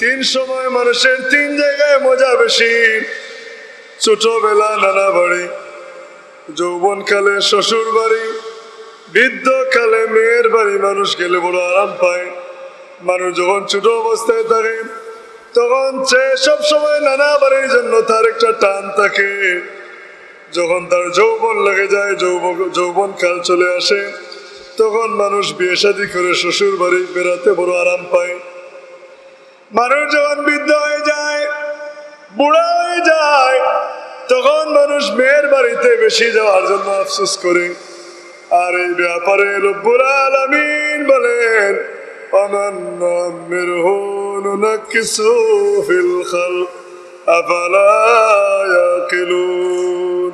তিন সময় মানুষের তিন জায়গায় মজা বেশি। ছোটবেলা নানা বাড়ি, যৌবন যৌবনকালে শ্বশুর বাড়ি বৃদ্ধকালে মেয়ের বাড়ি মানুষ গেলে বড় আরাম পায়। মানুষ যখন ছোট অবস্থায় থাকে, তখন সে সব সময় নানা বাড়ির জন্য তার একটা টান থাকে। যখন তার যৌবন লেগে যায় যৌবন যৌবন কাল চলে আসে, তখন মানুষ বিয়ে শাদী করে শ্বশুর বাড়ি বেড়াতে বড় আরাম পায়। মানুষ যখন বৃদ্ধ হয়ে যায়, বুড়া হয়ে যায়, তখন মানুষ মেয়ের বাড়িতে বেশি যাওয়ার জন্য আফসোস করে। আর এই ব্যাপারে রব্বুল আলামিন বলেন অনন্য মিরহুন না কিছু খালক, আফালা ইয়াকিলুন?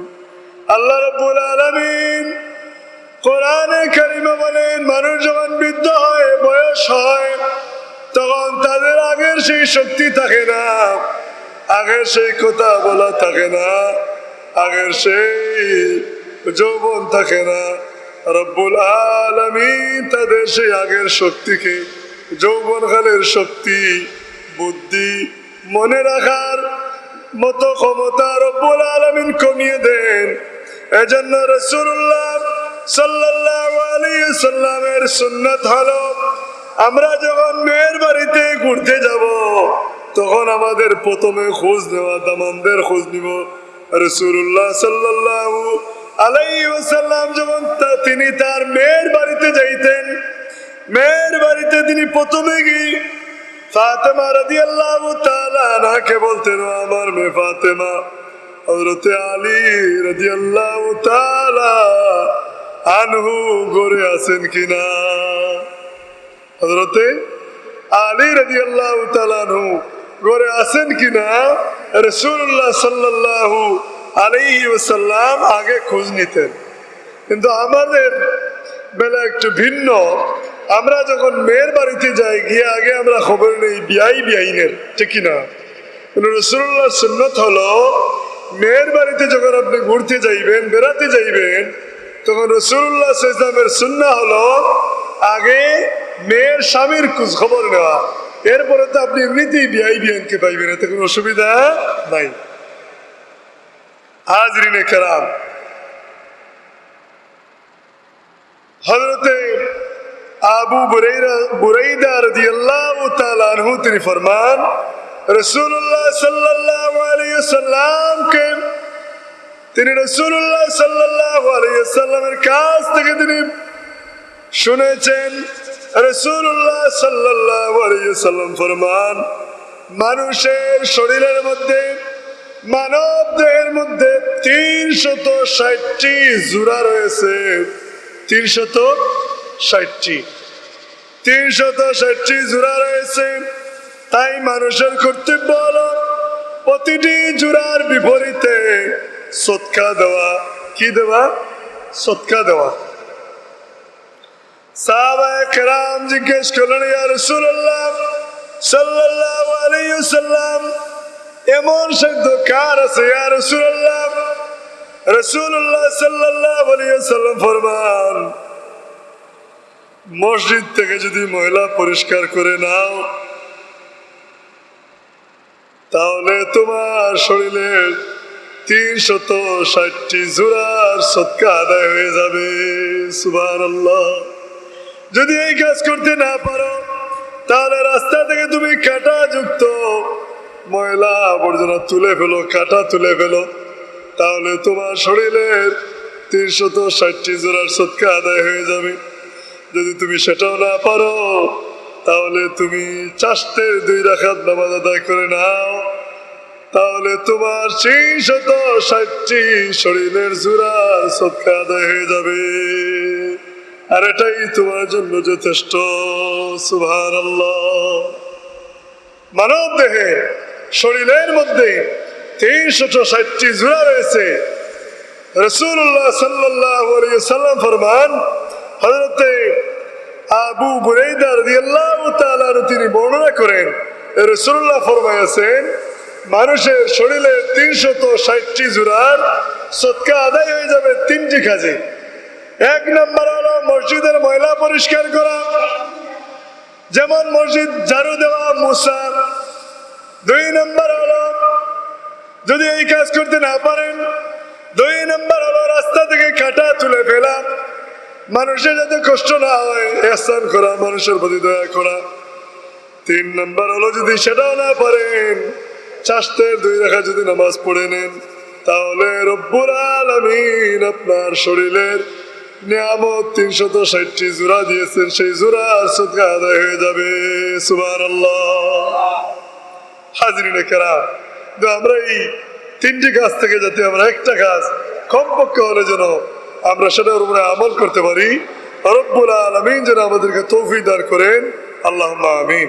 আল্লাহ রব্বুল আলামিন কোরআনে কারিমে বলেন মানুষ যখন বৃদ্ধ হয় বয়স হয় তখন তাদের আগের সেই শক্তি থাকে না। আগের সেই কথা বলা থাকে না। আগের সেই যৌবন থাকে না। রব্বুল আলমিন তাদের সেই আগের শক্তিকে যৌবনকালের শক্তি, বুদ্ধি, মনে রাখার মতো ক্ষমতা রব্বুল আলমিন কমিয়ে দেন। এজন্য রসুল্লাহ সাল্লাহ আলী সাল্লামের সুন্নত হলো আমরা যখন মেয়ের বাড়িতে ঘুরতে যাব, তখন আমাদের প্রথমে খোঁজ নেওয়া, দামানদের খোঁজ নিব। রসুল্লাহ সাল্লাহ আলাই ওসাল্লাম যখন তিনি তার মেয়ের বাড়িতে যাইতেন, মেয়ের বাড়িতে তিনি প্রথমে গিয়ে রাদি আল্লাহ তালাকে বলতেন, "ও আমার আলী রাদি আল্লাহ আনহু গড়ে আছেন কিনা? হজরতে আলী রাজি আল্লাহ গড়ে আছেন কিনা? রসুল্লাহ সাল্লাল্লাহু আলাইহি ওসাল্লাম আগে খোঁজ নিতেন। কিন্তু আমাদের বেলা একটু ভিন্ন। আমরা যখন মেয়ের বাড়িতে যাই, গিয়ে আগে আমরা খবর নেই বিয়াই বিয়াইনের ঠিক কিনা? রসুল্লাহ সুন্নত হলো, মেয়ের বাড়িতে যখন আপনি ঘুরতে যাইবেন, বেড়াতে যাইবেন, তখন রসুল্লাহ সুন্না হলো, আগে মেয়ের স্বামীর খোঁজ খবর নেওয়া। এরপরে তো আপনি এমনিতেই বিয়াই বিয়ানকে পাইবেন, এতে কোনো অসুবিধা নাই। হাজরিনে কেরাম। হজরতে আবু বুরাইদা আনহু, তিনি ফরমান সাল্লামকে তিনি রাসূলুল্লাহ সাল্লাল্লাহু আলাইহি কাছ থেকে তিনি শুনেছেন আলাইহি সাল্লাম ফরমান, মানুষের শরীরের মধ্যে মানব দেহের মধ্যে তিনশত ষাটটি জুড়া রয়েছে। তিনশত ষাটটি। তিনশত ষাটটি জোড়া রয়েছে। তাই মানুষের কর্তব্য হলো প্রতিটি জোড়ার বিপরীতে সৎকা দেওয়া। কি দেওয়া? সৎকা দেওয়া। জিজ্ঞেস করলেন এমন শব্দ কার আছে রাসূলুল্লাহ? সাল্লাল্লাহু আলাইহি ফরমান, মসজিদ থেকে যদি মহিলা পরিষ্কার করে নাও, তাহলে তোমার শরীরের তিনশত ষাটটি জোড়ার সৎকা আদায় হয়ে যাবে। সুবাহ যদি এই কাজ করতে না পারো, তাহলে রাস্তা থেকে তুমি কাটা যুক্ত। ময়লা আবর্জনা তুলে ফেলো, কাটা তুলে ফেলো। তাহলে তোমার শরীরের তিনশত ষাটটি জোড়ার সৎকা আদায় হয়ে যাবে। যদি তুমি সেটাও না পারো, তাহলে তুমি চাষতের দুই রাখাত নামাজ আদায় করে নাও। তাহলে তোমার সেই শত ষাটটি শরীরের জোড়ার সৎকা আদায় হয়ে যাবে। আর এটাই তোমার জন্য যথেষ্ট সুভার মানব দেহে শরীরের মধ্যে তিনশত ষাটটি জোড়া রয়েছে। রসুল্লাহ ফরমান তিনি বর্ণনা করেন রসুল্লাহ মানুষের শরীরে তিনশত ষাটটি জোড়ার সৎকা আদায় হয়ে যাবে তিনটি কাজে। এক নম্বর হলো মসজিদের ময়লা পরিষ্কার করা। যেমন মসজিদ ঝাড়ু দেওয়া মুসা দুই নম্বর হলো যদি এই কাজ করতে না পারেন, দুই নম্বর হলো রাস্তা থেকে কাটা তুলে ফেলা। মানুষের যাতে কষ্ট না হয়, এহসান করা, মানুষের প্রতি দয়া করা। তিন নম্বর হলো যদি সেটাও না পারেন চাষতের দুই রেখা যদি নামাজ পড়ে নেন, তাহলে রব্বুল আলমিন আপনার শরীরের নিয়ামত তিনশত ষাটটি জোড়া দিয়েছেন, সেই জোড়া সদকা আদায় হয়ে যাবে। সুবার হাজিরিনে কেরা আমরা এই তিনটি কাজ থেকে যাতে আমরা একটা কাজ কমপক্ষে হলে যেন আমরা সেটার উপরে আমল করতে পারি, রব্বুল আলমিন যেন আমাদেরকে তৌফিক দান করেন। আল্লাহ আমিন।